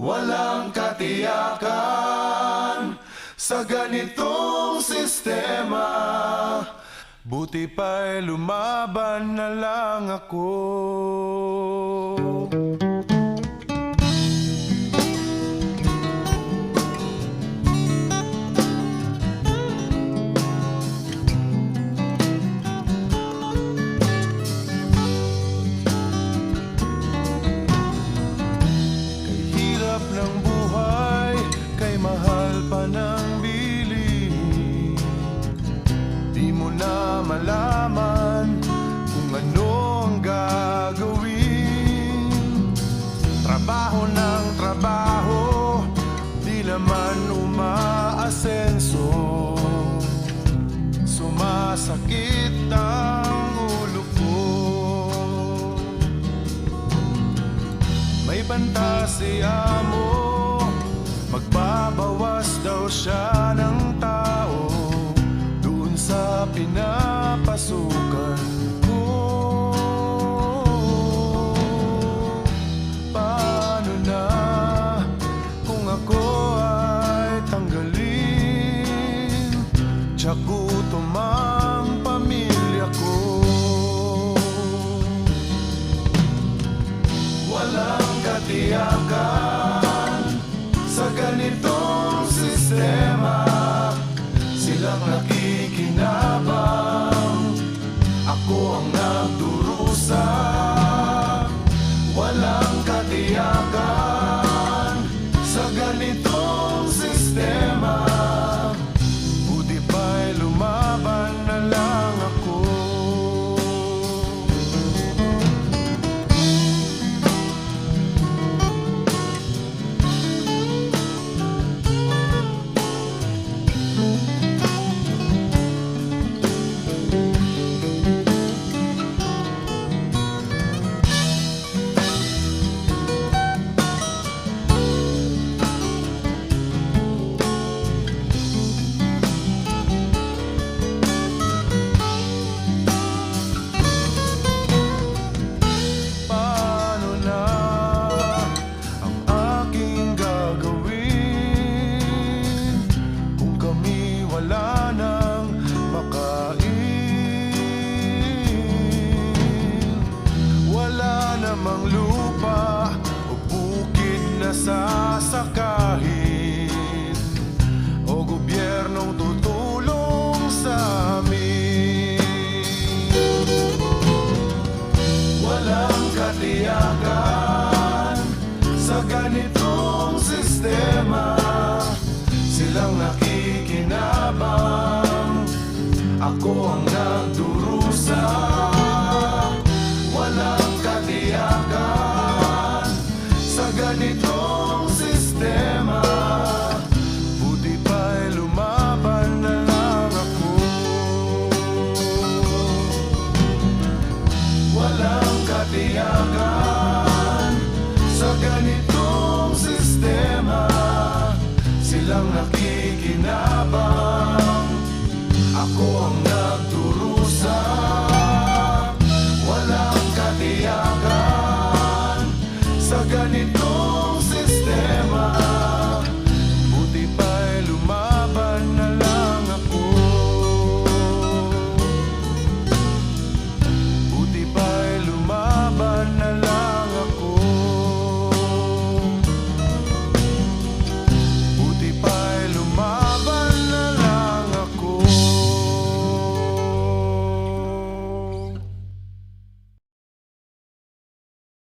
Walang katiyakan sa ganitong sistema. Buti pa'y lumaban na lang ako naman umaasenso. Sumasakit ang ulo ko. May banta si Amo. Magbabawas daw siya Tsak gutom pamilya ko. Walang katiyakan sa ganitong sistema. Silang nakikinabang. Ako ang nagdurusa. Walang walang katiyakan Sa ganitong sistema. Silang nakikinabang. Ako ang na